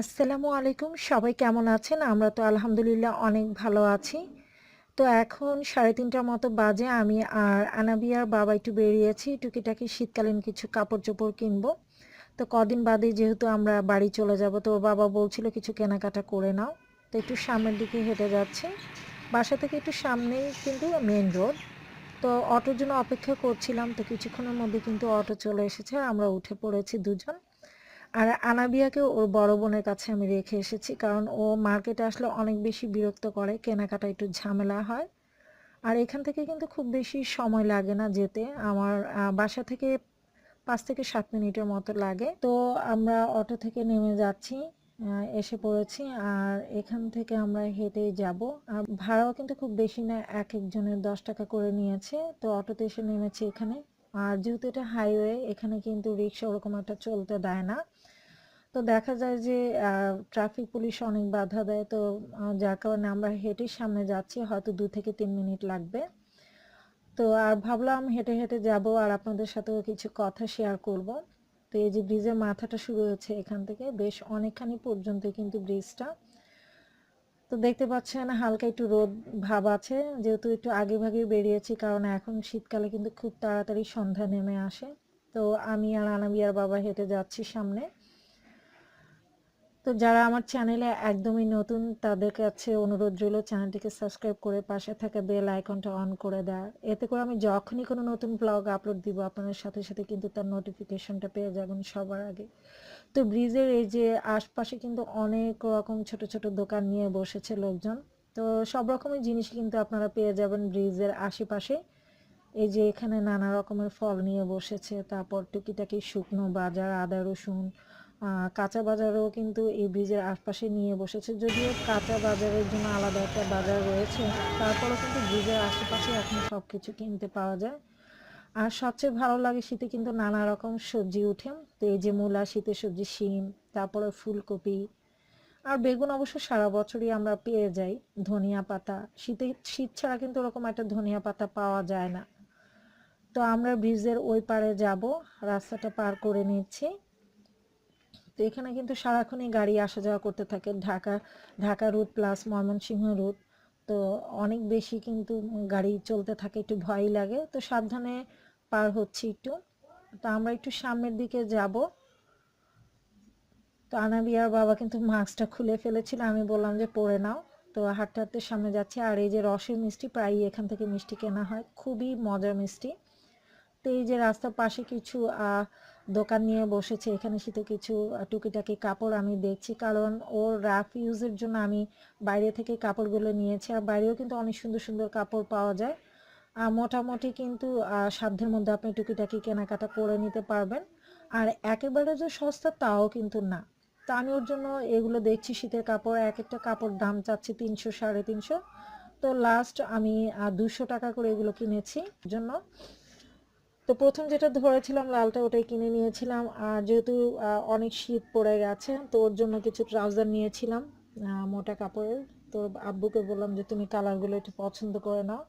আসসালামু আলাইকুম। সবাই কেমন আছেন? আমরা তো আলহামদুলিল্লাহ অনেক ভালো আছি। তো এখন সাড়ে তিনটার মতো বাজে। আমি আর আনাবিয়ার বাবা একটু বেরিয়েছি। টুকিটাকি শীতকালীন কিছু কাপড় চোপড় কিনবো। তো কদিন বাদে যেহেতু আমরা বাড়ি চলে যাব, তো বাবা বলছিল কিছু কেনাকাটা করে নাও। তো একটু সামনের দিকে হেঁটে যাচ্ছি। বাসা থেকে একটু সামনেই কিন্তু মেন রোড তো অটোর জন্য অপেক্ষা করছিলাম। তো কিছুক্ষণের মধ্যে কিন্তু অটো চলে এসেছে। আমরা উঠে পড়েছি দুজন। আর আনাবিয়াকে ওর বড় বোনের কাছে আমি রেখে এসেছি, কারণ ও মার্কেটে আসলে অনেক বেশি বিরক্ত করে, কেনাকাটা একটু ঝামেলা হয়। আর এখান থেকে কিন্তু খুব বেশি সময় লাগে না যেতে। আমার বাসা থেকে পাঁচ থেকে সাত মিনিটের মতো লাগে। তো আমরা অটো থেকে নেমে যাচ্ছি এসে পড়েছি, আর এখান থেকে আমরা হেঁটেই যাব। আর ভাড়াও কিন্তু খুব বেশি না এক একজনের দশ টাকা করে নিয়েছে। তো অটোতে এসে নেমেছি এখানে। আর যেহেতু এটা হাইওয়ে এখানে কিন্তু রিক্সা ওরকম একটা চলতে দেয় না। তো দেখা যায় যে ট্রাফিক পুলিশ অনেক বাধা দেয়। তো যার কারণে আমরা হেঁটেই সামনে যাচ্ছি, হয়তো দু থেকে তিন মিনিট লাগবে। তো, আর ভাবলাম হেঁটে হেঁটে যাব আর আপনাদের সাথেও কিছু কথা শেয়ার করব। তো এই যে ব্রিজের মাথাটা শুরু হয়েছে এখান থেকে, বেশ অনেকখানি পর্যন্ত কিন্তু ব্রিজটা তো দেখতে পাচ্ছেন হালকা একটু রোদ ভাব আছে। যেহেতু একটু আগে ভাগে বেরিয়েছি, কারণ এখন শীতকালে কিন্তু খুব তাড়াতাড়ি সন্ধ্যা নেমে আসে। তো আমি আর আনাবিয়ার বাবা হেঁটে যাচ্ছি সামনে। তো যারা আমার চ্যানেলে একদমই নতুন, তাদের কাছে অনুরোধ রইল চ্যানেলটিকে সাবস্ক্রাইব করে পাশে থাকা বেল আইকনটা অন করে দেওয়ার। এতে করে আমি যখনই কোনো নতুন ব্লগ আপলোড দিব, আপনাদের সাথে সাথে কিন্তু তার নোটিফিকেশনটা পেয়ে যাবেন সবার আগে। তো ব্রিজের এই যে আশপাশে কিন্তু অনেক রকম ছোট ছোট দোকান নিয়ে বসেছে লোকজন। তো সব রকমের জিনিস কিন্তু আপনারা পেয়ে যাবেন ব্রিজের আশেপাশে। এই যে এখানে নানা রকমের ফল নিয়ে বসেছে, তারপর টুকিটাকি শুকনো বাজার, আদা, রসুন কাঁচা বাজারও কিন্তু এই ব্রিজের আশপাশে নিয়ে বসেছে। যদিও কাঁচা বাজারের জন্য আলাদা একটা বাজার রয়েছে, তারপরেও কিন্তু ব্রিজের আশেপাশে এখন সব কিছু কিনতে পাওয়া যায়। আর সবচেয়ে ভালো লাগে শীতে কিন্তু নানা রকম সবজি উঠে। তো এই যে মূলা, শীতের সবজি, শিম, তারপরে ফুলকপি আর বেগুন অবশ্য সারা বছরই আমরা পেয়ে যাই ধনিয়া পাতা। শীতে, শীত ছাড়া কিন্তু ওরকম একটা ধনিয়া পাতা পাওয়া যায় না। তো আমরা ব্রিজের ওই পারে যাব, রাস্তাটা পার করে নিচ্ছি। তো এখানে কিন্তু সারাক্ষণই গাড়ি আসা যাওয়া করতে থাকে, Dhaka Dhaka route plus Mymensingh route. তো অনেক বেশি কিন্তু গাড়ি চলতে থাকে, একটু ভয়ই লাগে। তো সাবধানে পার হচ্ছি একটু। তো আমরা একটু সামনের দিকে যাব। তো আনাবিয়ার বাবা কিন্তু মাস্কটা খুলে ফেলেছিল। আমি বললাম যে, পরে নাও। তো হাঁটতে হাঁটতে সামনে যাচ্ছি। আর এই যে রসের মিষ্টি, প্রায়ই এখান থেকে মিষ্টি কেনা হয়। খুবই মজার মিষ্টি। তো এই যে রাস্তার পাশে কিছু দোকান নিয়ে বসেছে। এখানে শীতে কিছু টুকিটাকি কাপড় আমি দেখছি। কারণ ওর রাফ ইউজের জন্য আমি বাইরে থেকে কাপড়গুলো নিয়েছি। আর বাইরেও কিন্তু অনেক সুন্দর সুন্দর কাপড় পাওয়া যায়। মোটামুটি কিন্তু সাধ্যের মধ্যে আপনি টুকিটাকি কেনাকাটা করে নিতে পারবেন। আর একেবারে যে সস্তা তাও কিন্তু না। তো আমি ওর জন্য এগুলো দেখছি, শীতের কাপড় এক একটা কাপড় দাম চাচ্ছি তিনশো, সাড়ে তিনশো। তো লাস্ট আমি দুশো টাকা করে এগুলো কিনেছি জন্য। তো প্রথম যেটা ধরেছিলাম লালটা ওটাই কিনে নিয়েছিলাম। আর যেহেতু অনেক শীত পড়ে গেছে, তো ওর জন্য কিছু ট্রাউজার নিয়েছিলাম মোটা কাপড়ের। তো আব্বুকে বললাম যে, তুমি কালারগুলো একটু পছন্দ করে নাও।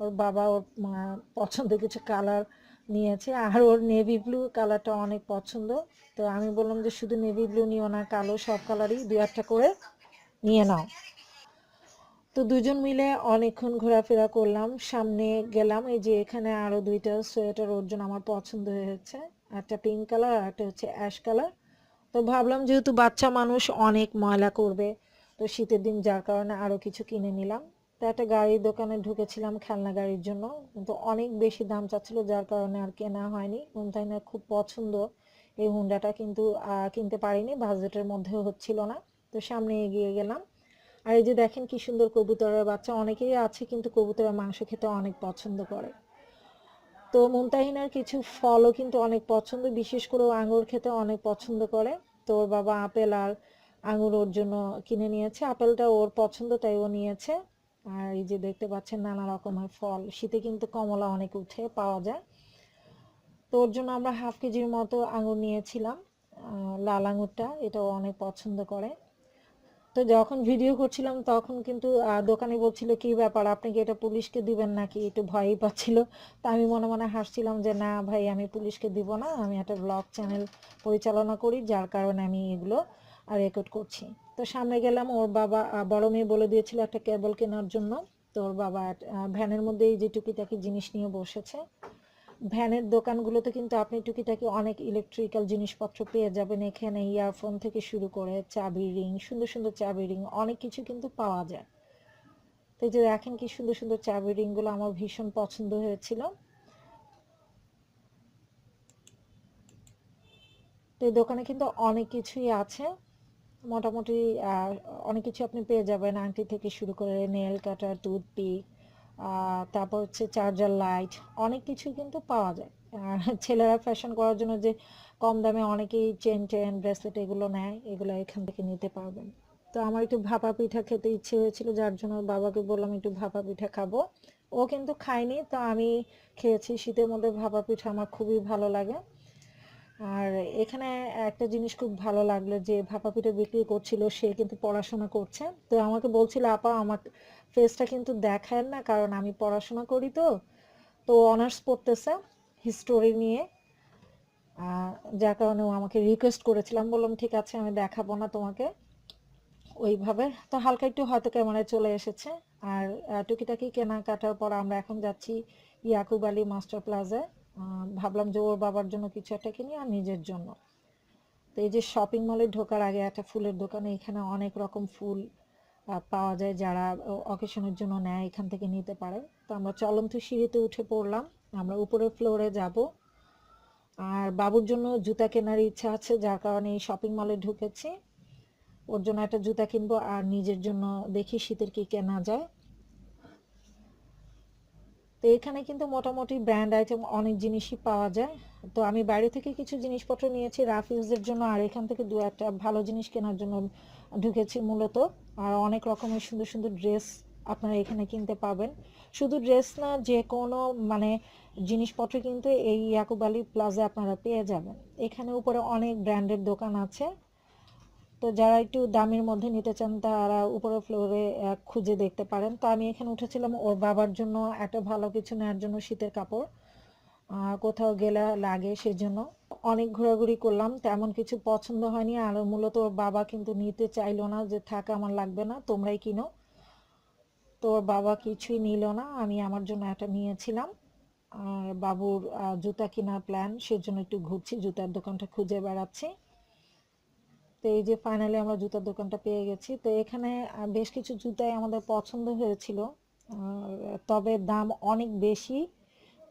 ওর বাবা ওর পছন্দের কিছু কালার নিয়েছে। আর ওর নেভি ব্লু কালারটা অনেক পছন্দ। তো আমি বললাম যে শুধু নেভি ব্লু নিও না, কালো সব কালারই দু একটা করে নিয়ে নাও। তো দুজন মিলে অনেকক্ষণ ঘোরাফেরা করলাম। সামনে গেলাম, এই যে এখানে আরও দুইটা সোয়েটার ওর জন্য আমার পছন্দ হয়েছে। একটা পিঙ্ক কালার আর একটা হচ্ছে অ্যাশ কালার তো ভাবলাম যেহেতু বাচ্চা মানুষ অনেক ময়লা করবে, তো শীতের দিন যার কারণে আরও কিছু কিনে নিলাম। তো একটা গাড়ির দোকানে ঢুকেছিলাম খেলনা গাড়ির জন্য। কিন্তু অনেক বেশি দাম চাচ্ছিল, যার কারণে আর কেনা হয়নি। না খুব পছন্দ। এই হুন্ডাটা কিন্তু কিনতে পারিনি বাজেটের মধ্যেও হচ্ছিল না। তো সামনে এগিয়ে গেলাম। আর এই যে দেখেন কি সুন্দর কবুতরের বাচ্চা, অনেকেই আছে কিন্তু কবুতরের মাংস খেতে অনেক পছন্দ করে। তো মুমতাহিনার কিছু ফলও কিন্তু অনেক পছন্দ, বিশেষ করে আঙুর খেতে অনেক পছন্দ করে। তো ওর বাবা আপেল আর আঙুর ওর জন্য কিনে নিয়েছে। আপেলটা ওর পছন্দ, তাই ও নিয়েছে। আর এই যে দেখতে পাচ্ছেন নানা রকমের ফল। শীতে কিন্তু কমলা অনেক উঠে পাওয়া যায়। তো ওর জন্য আমরা হাফ কেজির মতো আঙুর নিয়েছিলাম। লাল আঙুরটা, এটাও অনেক পছন্দ করে। তো যখন ভিডিও করছিলাম, তখন কিন্তু দোকানে বলছিল, কি ব্যাপার, আপনি কি এটা পুলিশকে দিবেন নাকি? একটু ভয়ই পাচ্ছিল। তো আমি মনে মনে হাসছিলাম যে, না ভাই, আমি পুলিশকে দিব না। আমি একটা ব্লগ চ্যানেল পরিচালনা করি, যার কারণে আমি এগুলো আর রেকর্ড করছি। তো সামনে গেলাম, ওর বাবা বড় মেয়ে বলে দিয়েছিল একটা কেবল কেনার জন্য। তো ওর বাবা ভ্যানের মধ্যে এই যে টুকিটাকি জিনিস নিয়ে বসেছে। ভ্যানের দোকানগুলোতে কিন্তু আপনি টুকিটাকি অনেক ইলেকট্রিক্যাল জিনিসপত্র পেয়ে যাবেন। এখানে ইয়ারফোন থেকে শুরু করে চাবি রিং সুন্দর সুন্দর চাবি রিং অনেক কিছু কিন্তু পাওয়া যায়। তো যে দেখেন কি সুন্দর সুন্দর চাবি রিংগুলো আমার ভীষণ পছন্দ হয়েছিল। তো এই দোকানে কিন্তু অনেক কিছুই আছে। মোটামুটি অনেক কিছু আপনি পেয়ে যাবেন। আংটি থেকে শুরু করে নেল কাটার টুথপিক তারপর হচ্ছে চার্জার লাইট অনেক কিছু কিন্তু পাওয়া যায়। আর ছেলেরা ফ্যাশন করার জন্য যে কম দামে অনেকেই চেন টেন ব্রেসলেট এগুলো নেয়, এগুলো এখান থেকে নিতে পারবেন। তো আমার একটু ভাপা পিঠা খেতে ইচ্ছে হয়েছিল, যার জন্য বাবাকে বললাম একটু ভাপা পিঠা খাব। ও কিন্তু খায়নি, তো আমি খেয়েছি। শীতের মধ্যে ভাপা পিঠা আমার খুবই ভালো লাগে। আর এখানে একটা জিনিস খুব ভালো লাগল যে ভাপা পিঠা বিক্রি করছিল, সে কিন্তু পড়াশোনা করছে। তো আমাকে বলছিল, আপা, আমার ফেসটা কিন্তু দেখায় না, কারণ আমি পড়াশোনা করি তো। তো অনার্স পড়তেছে হিস্টোরি নিয়ে। যার কারণে ও আমাকে রিকোয়েস্ট করেছিলাম, বললাম, ঠিক আছে, আমি দেখাবো না তোমাকে। ওইভাবে। তো হালকা একটু হয়তো ক্যামেরায় চলে এসেছে। আর টুকিটাকি কেনাকাটার পর আমরা এখন যাচ্ছি ইয়াকুব আলী মাস্টার প্লাজায় ভাবলাম যে ওর বাবার জন্য কিছু একটা কিনি আর নিজের জন্য। তো এই যে শপিং মলে ঢোকার আগে একটা ফুলের দোকানে এখানে অনেক রকম ফুল পাওয়া যায় যারা অকেশনের জন্য নেয়, এখান থেকে নিতে পারে। তো আমরা চলন্ত সিঁড়িতে উঠে পড়লাম, আমরা উপরের ফ্লোরে যাব। আর বাবুর জন্য জুতা কেনার ইচ্ছা আছে, যার কারণে এই শপিং মলে ঢুকেছি। ওর জন্য একটা জুতা কিনবো আর নিজের জন্য দেখি শীতের কি কেনা যায়। তো এখানে কিন্তু মোটামুটি ব্র্যান্ড আইটেম অনেক জিনিসই পাওয়া যায়। তো আমি বাইরে থেকে কিছু জিনিসপত্র নিয়েছি রাফ ইউজের জন্য, আর এখান থেকে দু একটা ভালো জিনিস কেনার জন্য ঢুকেছি মূলত। আর অনেক রকমের সুন্দর সুন্দর ড্রেস আপনারা এখানে কিনতে পাবেন। শুধু ড্রেস না, যে কোনো মানে জিনিসপত্র কিন্তু এই ইয়াকুব আলী প্লাজা আপনারা পেয়ে যাবেন। এখানে উপরে অনেক ব্র্যান্ডের দোকান আছে। তো যারা একটু দামের মধ্যে নিতে চান, তারা উপরে ফ্লোরে খুঁজে দেখতে পারেন। তো আমি এখানে উঠেছিলাম ওর বাবার জন্য এত ভালো কিছু নেওয়ার জন্য শীতের কাপড়। কোথাও গেলে লাগে সেজন্য। অনেক ঘোরাঘুরি করলাম, তেমন কিছু পছন্দ হয়নি। আর মূলত ওর বাবা কিন্তু নিতে চাইলো না যে, থাকা, আমার লাগবে না, তোমরাই কিনো। তো ওর বাবা কিছুই নিল না, আমি আমার জন্য একটা নিয়েছিলাম। আর বাবুর জুতা কেনার প্ল্যান সেজন্য একটু ঘুরছি, জুতার দোকানটা খুঁজে বেড়াচ্ছি। তো এই যে ফাইনালি আমরা জুতার দোকানটা পেয়ে গেছি। তো এখানে বেশ কিছু জুতাই আমাদের পছন্দ হয়েছিল। তবে দাম অনেক বেশি।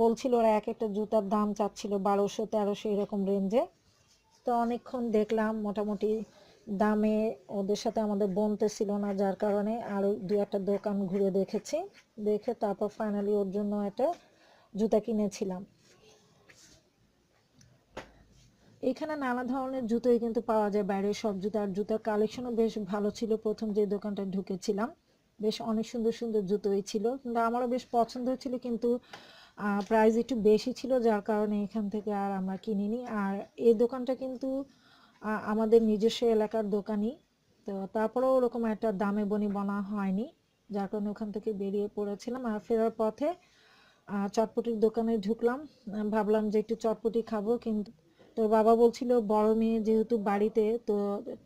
বলছিল ওরা এক একটা জুতার দাম চাচ্ছিল বারোশো, তেরোশো এরকম রেঞ্জে তো অনেকক্ষণ দেখলাম মোটামুটি দামে ওদের সাথে আমাদের বনতে ছিল না, যার কারণে আরও দু একটা দোকান ঘুরে দেখেছি। দেখে তারপর ফাইনালি ওর জন্য একটা জুতা কিনেছিলাম। এখানে নানা ধরনের জুতোই কিন্তু পাওয়া যায় বাইরের সব জুতো, আর জুতার কালেকশনও বেশ ভালো ছিল। প্রথম যে দোকানটা ঢুকেছিলাম, বেশ অনেক সুন্দর সুন্দর জুতোই ছিল। কিন্তু আমারও বেশ পছন্দ হয়েছিল, কিন্তু প্রাইস একটু বেশি ছিল, যার কারণে এখান থেকে আর আমরা কিনিনি। আর এই দোকানটা কিন্তু আমাদের নিজস্ব এলাকার দোকানই। তো তারপরেও ওরকম একটা দামে বনি বনা হয়নি, যার কারণে ওখান থেকে বেরিয়ে পড়েছিলাম। আর ফেরার পথে চটপটির দোকানে ঢুকলাম। ভাবলাম যে একটু চটপটি খাব, কিন্তু তোর বাবা বলছিল, বড় মেয়ে যেহেতু বাড়িতে, তো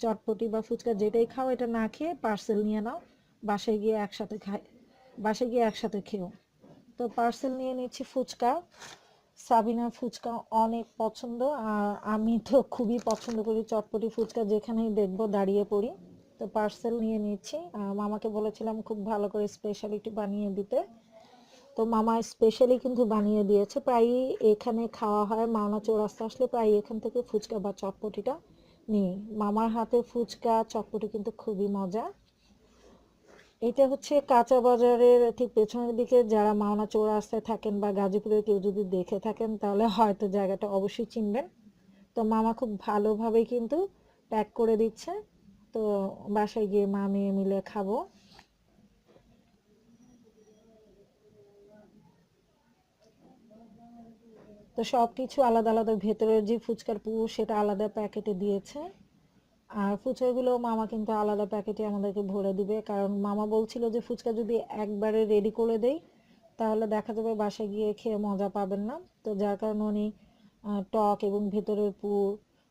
চটপটি বা ফুচকা যেটাই খাও, এটা না খেয়ে পার্সেল নিয়ে নাও। বাসায় গিয়ে একসাথে খাই, বাসায় গিয়ে একসাথে খেও। তো পার্সেল নিয়ে নিচ্ছি ফুচকা। সাবিনার ফুচকা অনেক পছন্দ। আর আমি তো খুবই পছন্দ করি চটপটি ফুচকা, যেখানেই দেখব দাঁড়িয়ে পড়ি। তো পার্সেল নিয়ে নিচ্ছি। মামাকে বলেছিলাম খুব ভালো করে স্পেশালিটি বানিয়ে দিতে। তো মামা স্পেশালি কিন্তু বানিয়ে দিয়েছে। প্রায়ই এখানে খাওয়া হয় মাওনা চৌরাস্তা আসলে প্রায় এখান থেকে ফুচকা বা চটপটিটা নিই। মামার হাতে ফুচকা, চটপটি কিন্তু খুবই মজা। এটা হচ্ছে কাঁচা বাজারের ঠিক পেছনের দিকে যারা মাওনা চৌরাস্তায় থাকেন বা গাজীপুরে কেউ যদি দেখে থাকেন তাহলে হয়তো জায়গাটা অবশ্যই চিনবেন। তো মামা খুব ভালোভাবে কিন্তু প্যাক করে দিচ্ছে। তো বাসায় গিয়ে মা মেয়ে মিলে খাব। তো সব কিছু আলাদা আলাদা। ভেতরের যে ফুচকার পুর সেটা আলাদা প্যাকেটে দিয়েছে। আর ফুচকাগুলো মামা কিন্তু আলাদা প্যাকেটে আমাদেরকে ভরে দিবে। কারণ মামা বলছিল যে ফুচকা যদি একবারে রেডি করে দেই তাহলে দেখা যাবে বাসায় গিয়ে খেয়ে মজা পাবেন না। তো যার কারণে উনি টক এবং ভেতরের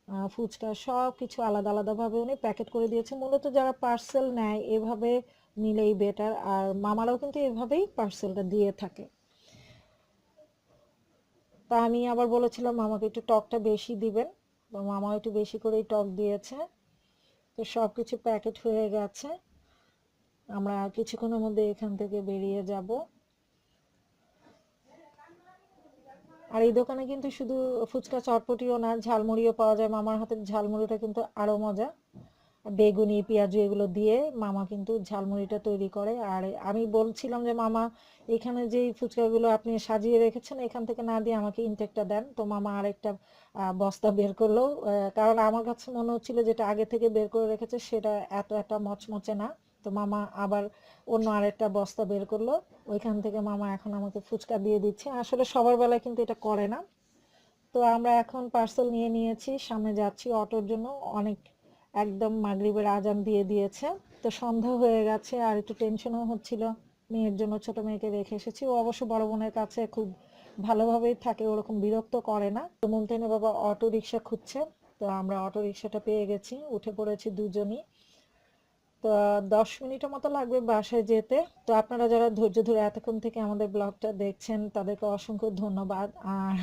আহ, ফুচকা সব কিছু আলাদা আলাদাভাবে উনি প্যাকেট করে দিয়েছে। মূলত যারা পার্সেল নেয় এভাবে নিলেই বেটার আর মামারাও কিন্তু এভাবেই পার্সেলটা দিয়ে থাকে। তা আমি আবার বলেছিলাম, মামাকে একটু টকটা বেশি দিবেন। তো মামা একটু বেশি করেই টক দিয়েছে। তো সব কিছু প্যাকেট হয়ে গেছে। আমরা কিছুক্ষণের মধ্যে এখান থেকে বেরিয়ে যাব। আর এই দোকানে কিন্তু শুধু ফুচকা, চটপটিও না, ঝালমুড়িও পাওয়া যায়। মামার হাতের ঝালমুড়িটা কিন্তু আরও মজা। বেগুনি, পেঁয়াজু এগুলো দিয়ে মামা কিন্তু ঝালমুড়িটা তৈরি করে। আর আমি বলছিলাম যে, মামা, এখানে যে ফুচকাগুলো আপনি সাজিয়ে রেখেছেন, এখান থেকে না দিয়ে আমাকে ইনটেকটা দেন। তো মামা আরেকটা বস্তা বের করল। কারণ আমার কাছে মনে হচ্ছিল যেটা আগে থেকে বের করে রেখেছে, সেটা এত একটা মচমচে না। তো মামা আবার অন্য আরেকটা বস্তা বের করল। ওইখান থেকে মামা এখন আমাকে ফুচকা দিয়ে দিচ্ছে। আসলে সবার বেলায় কিন্তু এটা করে না। তো আমরা এখন পার্সেল নিয়ে নিয়েছি, সামনে যাচ্ছি অটোর জন্য। অনেক একদম মাগরিবের আজান দিয়ে দিয়েছে। তো সন্ধ্যা হয়ে গেছে আর একটু টেনশনও হচ্ছিল। মেয়ের জন্য ছোট মেয়েকে রেখে এসেছি। ও অবশ্য বড় বোনের কাছে খুব ভালোভাবেই থাকে, ওরকম বিরক্ত করে না। তো মুমতাইনের বাবা অটো রিক্সা খুঁজছে। তো আমরা অটো রিক্সাটা পেয়ে গেছি। উঠে পড়েছি দুজনই। দশ মিনিটের মতো লাগবে বাসায় যেতে। তো আপনারা যারা ধৈর্য ধরে এতক্ষণ থেকে আমাদের ব্লগটা দেখছেন, তাদেরকে অসংখ্য ধন্যবাদ। আর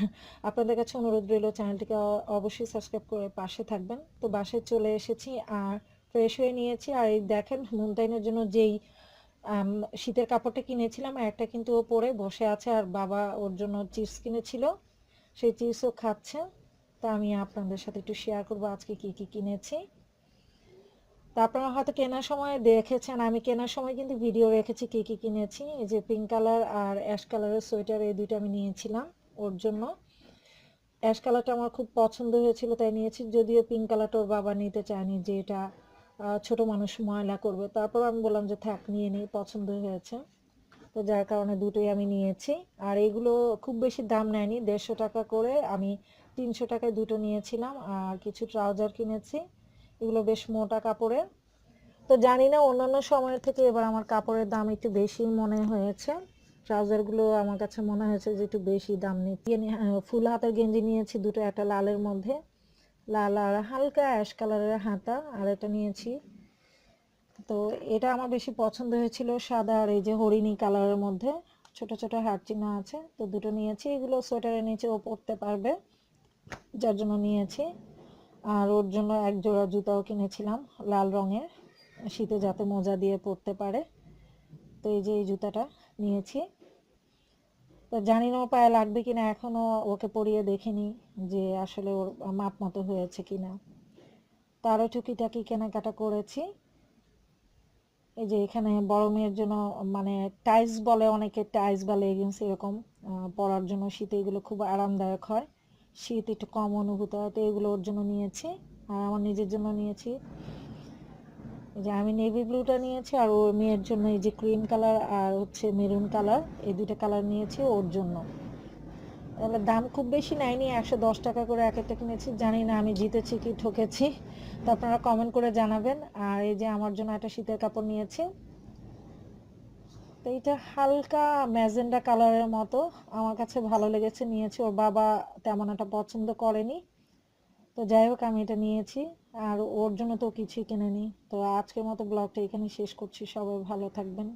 আপনাদের কাছে অনুরোধ রইল, চ্যানেলটিকে অবশ্যই সাবস্ক্রাইব করে পাশে থাকবেন। তো বাসায় চলে এসেছি আর ফ্রেশ হয়ে নিয়েছি। আর এই দেখেন মুমতাইনের জন্য যেই শীতের কাপড়টা কিনেছিলাম, একটা কিন্তু ও পরে বসে আছে আর বাবা ওর জন্য চিপস কিনেছিল। সেই চিপসও খাচ্ছে। তা আমি আপনাদের সাথে একটু শেয়ার করব আজকে কি কি কিনেছি। তা আপনারা হয়তো কেনার সময় দেখেছেন, আমি কেনার সময় কিন্তু ভিডিও রেখেছি কি কি কিনেছি, এই যে পিঙ্ক কালার আর অ্যাশ কালারের সোয়েটার এই দুটো আমি নিয়েছিলাম ওর জন্য। অ্যাশ কালারটা আমার খুব পছন্দ হয়েছিল, তাই নিয়েছি, যদিও পিঙ্ক কালারটা ওর বাবা নিতে চায়নি যে এটা ছোট মানুষ ময়লা করবে। তারপর আমি বললাম যে থাক, নিয়ে নিই, পছন্দ হয়েছে। তো যার কারণে দুটোই আমি নিয়েছি। আর এগুলো খুব বেশি দাম নেয়নি, দেড়শো টাকা করে আমি তিনশো টাকায় দুটো নিয়েছিলাম, আর কিছু ট্রাউজার কিনেছি। এগুলো বেশ মোটা কাপড়ের। তো জানি না, অন্যান্য সময়ের থেকে এবার আমার কাপড়ের দাম একটু বেশি মনে হয়েছে। ট্রাউজারগুলো আমার কাছে মনে হয়েছে যে একটু বেশি দাম নিয়ে ফুল হাতের গেঞ্জি নিয়েছি দুটো, একটা লালের মধ্যে। লাল আর হালকা অ্যাশ কালারের হাতা আর এটা নিয়েছি। তো এটা আমার বেশি পছন্দ হয়েছিল সাদা আর এই যে হরিণী কালারের মধ্যে। ছোট ছোট চিহ্ন আছে, তো দুটো নিয়েছি। এগুলো সোয়েটারের নিচে ও পরতে পারবে, যার জন্য নিয়েছি। আর ওর জন্য এক জোড়া জুতাও কিনেছিলাম, লাল রঙের। শীতে যাতে মোজা দিয়ে পরতে পারে। তো এই যে এই জুতাটা নিয়েছি। তো জানি না পায়ে লাগবে কিনা, এখনও ওকে পরিয়ে দেখিনি যে আসলে ওর মাপ মতো হয়েছে কিনা। তারও টুকিটাকি কেনাকাটা করেছি। এই যে এখানে বড় মেয়ের জন্য মানে টাইলস বলে অনেকে, টাইলস বা লেগিংস এরকম পরার জন্য শীতে এগুলো খুব আরামদায়ক হয়। শীত একটু কম অনুভূত হয় তো এগুলো ওর জন্য নিয়েছি। আর আমার নিজের জন্য নিয়েছি। যে আমি নেভি ব্লুটা নিয়েছি আর ওর মেয়ের জন্য এই যে ক্রিম কালার আর হচ্ছে মেরুন কালার এই দুইটা কালার নিয়েছি ওর জন্য। তাহলে দাম খুব বেশি নেয়নি, একশো দশ টাকা করে এক একটা কিনেছি। জানি না আমি জিতেছি কি ঠকেছি। তো আপনারা কমেন্ট করে জানাবেন। আর এই যে আমার জন্য একটা শীতের কাপড় নিয়েছি। তো হালকা ম্যাজেন্ডা কালারের মতো। আমার কাছে ভালো লেগেছে, নিয়েছি। ওর বাবা তেমন একটা পছন্দ করেনি। তো যাই হোক, আমি এটা নিয়েছি। আর ওর জন্য তো কিছুই কিনে নিই তো আজকের মতো ব্লগটা এখানে শেষ করছি। সবাই ভালো থাকবেন।